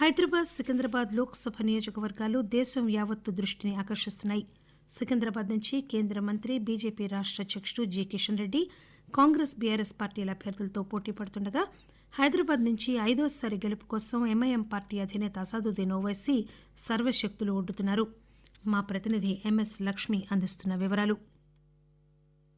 హైదరాబాద్ సికింద్రాబాద్ లోక్సభ నియోజకవర్గాలు దేశం యావత్తు దృష్టిని ఆకర్షిస్తున్నాయి. సికింద్రాబాద్ నుంచి కేంద్ర మంత్రి బీజేపీ రాష్ట అధ్యకుడు జి. కిషన్ రెడ్డి కాంగ్రెస్ బీఆర్ఎస్ పార్టీల అభ్యర్థులతో పోటీ పడుతుండగా హైదరాబాద్ నుంచి ఐదోసారి గెలుపు కోసం ఎంఐఎం పార్టీ అధినేత అసాదుద్దీన్ ఓవైసీ సర్వశక్తులు ఒడ్డుతున్నారు. మా ప్రతినిధి ఎంఎస్ లక్ష్మి అందిస్తున్న వివరాలు.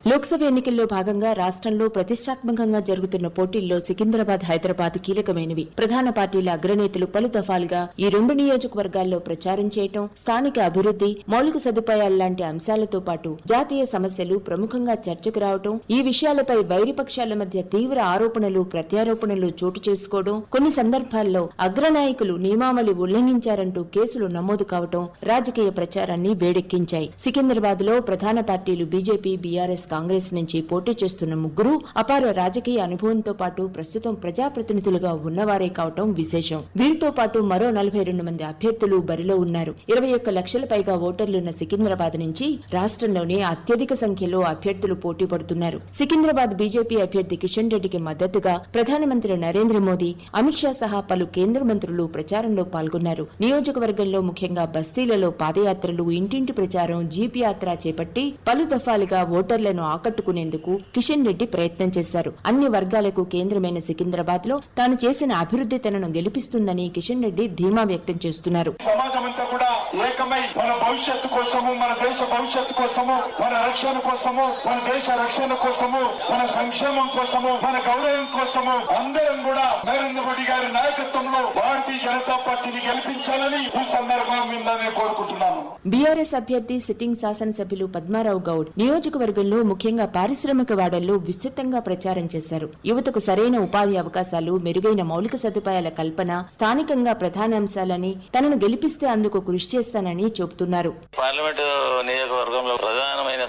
లోక్సభ ఎన్నికల్లో భాగంగా రాష్ట్రంలో ప్రతిష్టాత్మకంగా జరుగుతున్న పోటీల్లో సికింద్రాబాద్ హైదరాబాద్ కీలకమైనవి. ప్రధాన పార్టీల అగ్రనేతలు పలు దఫాలుగా ఈ రెండు నియోజకవర్గాల్లో ప్రచారం చేయటం స్థానిక అభివృద్ది మౌలిక సదుపాయాల లాంటి అంశాలతో పాటు జాతీయ సమస్యలు ప్రముఖంగా చర్చకు రావటం ఈ విషయాలపై వైరిపక్షాల మధ్య తీవ్ర ఆరోపణలు ప్రత్యారోపణలు చోటు చేసుకోవడం కొన్ని సందర్భాల్లో అగ్రనాయకులు నియమావళి ఉల్లంఘించారంటూ కేసులు నమోదు కావటం రాజకీయ ప్రచారాన్ని వేడెక్కించాయి. సికింద్రాబాద్లో ప్రధాన పార్టీలు బీజేపీ బీఆర్ఎస్ కాంగ్రెస్ నుంచి పోటీ చేస్తున్న ముగ్గురు అపార రాజకీయ అనుభవంతో పాటు ప్రస్తుతం ప్రజాప్రతినిధులుగా ఉన్నవారే కావటం విశేషం. వీరితో పాటు మరో నలభై రెండు మంది అభ్యర్థులు బరిలో ఉన్నారు. ఇరవై ఒక్క లక్షల పైగా ఓటర్లున్న సికింద్రాబాద్ నుంచి రాష్ట్రంలోనే అత్యధిక సంఖ్యలో అభ్యర్థులు పోటీ పడుతున్నారు. సికింద్రాబాద్ బీజేపీ అభ్యర్థి కిషన్ రెడ్డికి మద్దతుగా ప్రధానమంత్రి నరేంద్ర మోదీ అమిత్ షా సహా పలు కేంద్ర మంత్రులు ప్రచారంలో పాల్గొన్నారు. నియోజకవర్గంలో ముఖ్యంగా బస్తీలలో పాదయాత్రలు ఇంటింటి ప్రచారం జీప్ యాత్ర చేపట్టి పలు దఫాలుగా ఓటర్లను ఆకట్టుకునేందుకు కిషన్ రెడ్డి ప్రయత్నం చేశారు. అన్ని వర్గాలకు కేంద్రమైన సికింద్రాబాద్లో తాను చేసిన అభివృద్ధి తనను గెలిపిస్తుందని కిషన్ రెడ్డి ధీమా వ్యక్తం చేస్తున్నారు. సమాజం అంతా కూడా ఏకమై మన భవిష్యత్తు కోసము మన దేశ భవిష్యత్తు కోసము మన రక్షణ కోసము మన దేశ రక్షణ కోసము మన సంక్షేమం కోసము మన గౌరవం కోసము అందరం కూడా నరేంద్ర మోడీ గారి నాయకత్వంలో భారతీయ జనతా పార్టీని గెలిపించాలని ఈ సందర్భంగా మిమ్మల్ని కోరుకుంటున్నాను. బీఆర్ఎస్ అభ్యర్థి సిట్టింగ్ శాసనసభ్యులు పద్మారావు గౌడ్ నియోజకవర్గంలో ముఖ్యంగా పారిశ్రామిక వాడల్లో విస్తృతంగా ప్రచారం చేశారు. యువతకు సరైన ఉపాధి అవకాశాలు మెరుగైన మౌలిక సదుపాయాల కల్పన స్థానికంగా ప్రధానాంశాలని తనను గెలిపిస్తే అందుకు కృషి చేస్తానని చెబుతున్నారు. పార్లమెంట్ నియోజకవర్గంలో ప్రధానమైన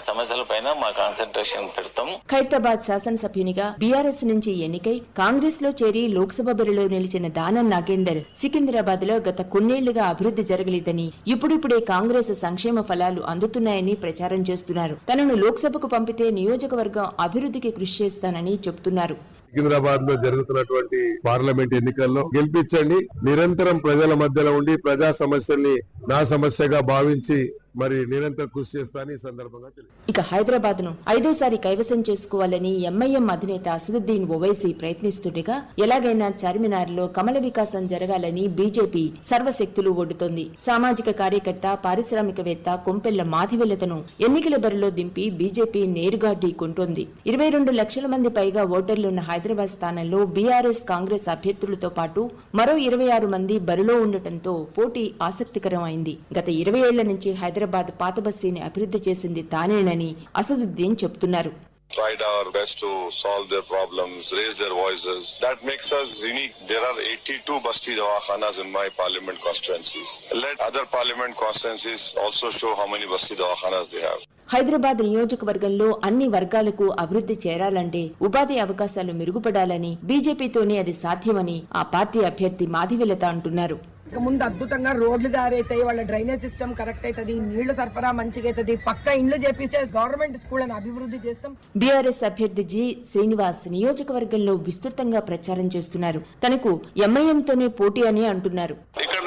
మా కాన్సన్ట్రేషన్ పెడతాం. ఖైరతాబాద్ శాసనసభ్యునిగా బీఆర్ఎస్ నుంచి ఎన్నికై కాంగ్రెస్లో చేరి లోక్సభ బరిలో నిలిచిన దానం నాగేందర్ సికింద్రాబాద్లో గత కొన్నేళ్ళుగా అభివృద్ధి జరగలేదని ఇప్పుడిప్పుడే కాంగ్రెస్ సంక్షేమ ఫలాలు అందుతున్నాయని ప్రచారం చేస్తున్నారు. తనను లోక్సభకు పంపితే నియోజకవర్గం అభివృద్ధికి కృషి చేస్తానని చెబుతున్నారు. సికింద్రాబాద్లో జరుగుతున్నటువంటి పార్లమెంట్ ఎన్నికల్లో గెలిపించండి. నిరంతరం ప్రజల మధ్యలో ఉండి ప్రజా సమస్యల్ని నా సమస్యగా భావించి మరి నిరంతరం కృషి చేస్తాను ఈ సందర్భంగా ఇక హైదరాబాద్ను ఐదోసారి కైవసం చేసుకోవాలని ఎంఐఎం అధినేత అసదుద్దీన్ ఓవైసీ ప్రయత్నిస్తుండగా ఎలాగైనా చార్మినార్లో కమల వికాసం జరగాలని బీజేపీ సర్వశక్తులు ఒడ్డుతోంది. సామాజిక కార్యకర్త పారిశ్రామికవేత్త కొంపెల్ల మాధివెల్లతను ఎన్నికల బరిలో దింపి బీజేపీ నేరుగా ఢీకొంటోంది. ఇరవై రెండు లక్షల మంది పైగా ఓటర్లున్న హైదరాబాద్ స్థానంలో బీఆర్ఎస్ కాంగ్రెస్ అభ్యర్థులతో పాటు మరో ఇరవై ఆరు మంది బరిలో ఉండటంతో పోటీ ఆసక్తికరం అయింది గత ఇరవై ఏళ్ళ నుంచి హైదరాబాద్ పాత బస్తీని అభివృద్ధి చేసింది తానేనని అసదుద్దీన్ చెబుతున్నారు tried our best to solve their problems, raise their voices. That makes us unique. There are 82 Basti Dawakhanas in my parliament constituencies. Let other parliament constituencies also show how many Basti Dawakhanas they have. Hyderabad నియోజకవర్గంలో అన్ని వర్గాలకు అభివృద్ధి చేరాలంటే ఉపాధి అవకాశాలు మెరుగుపడాలని బీజేపీతోనే అది సాధ్యమని ఆ పార్టీ అభ్యర్థి మాధివిలత అంటున్నారు ఇక ముందు అద్భుతంగా రోడ్లు దారైతాయి వాళ్ళ డ్రైనేజ్ సిస్టమ్ కరెక్ట్ అవుతుంది నీళ్ళు సరఫరా మంచిగా అవుతుంది పక్క ఇండ్లు చేపిస్తే గవర్నమెంట్ స్కూల్ అని అభివృద్ధి చేస్తాం. బీఆర్ఎస్ అభ్యర్థి జి శ్రీనివాస్ నియోజకవర్గంలో విస్తృతంగా ప్రచారం చేస్తున్నారు. తనకు ఎంఐఎంతోనే పోటీ అని అంటున్నారు. ఎక్కడనైతే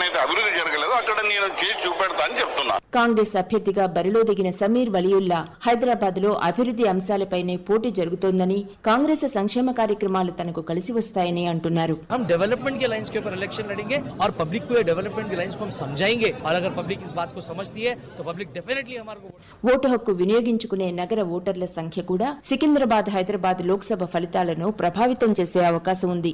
అభివృద్ధి జరగలేదో అక్కడ నేను చేసి చూపెడతా అని చెప్తున్నా కాంగ్రెస్ అభ్యర్థిగా బరిలో దిగిన సమీర్ వలియుల్లా హైదరాబాద్ లో అభివృద్ధి అంశాలపైనే పోటీ జరుగుతోందని కాంగ్రెస్ సంక్షేమ కార్యక్రమాలు తనకు కలిసి వస్తాయని అంటున్నారు हम डेवलपमेंट के लाइंस के ऊपर इलेक्शन लड़ेंगे और पब्लिक को ये डेवलपमेंट के लाइंस को हम समझाएंगे और अगर पब्लिक इस बात को समझती है तो पब्लिक डेफिनेटली हमारे को वोट ఓటు హక్కు వినియోగించుకునే నగర ఓటర్ల సంఖ్య కూడా సికింద్రాబాద్ హైదరాబాద్ లోక్సభ ఫలితాలను ప్రభావితం చేసే అవకాశం ఉంది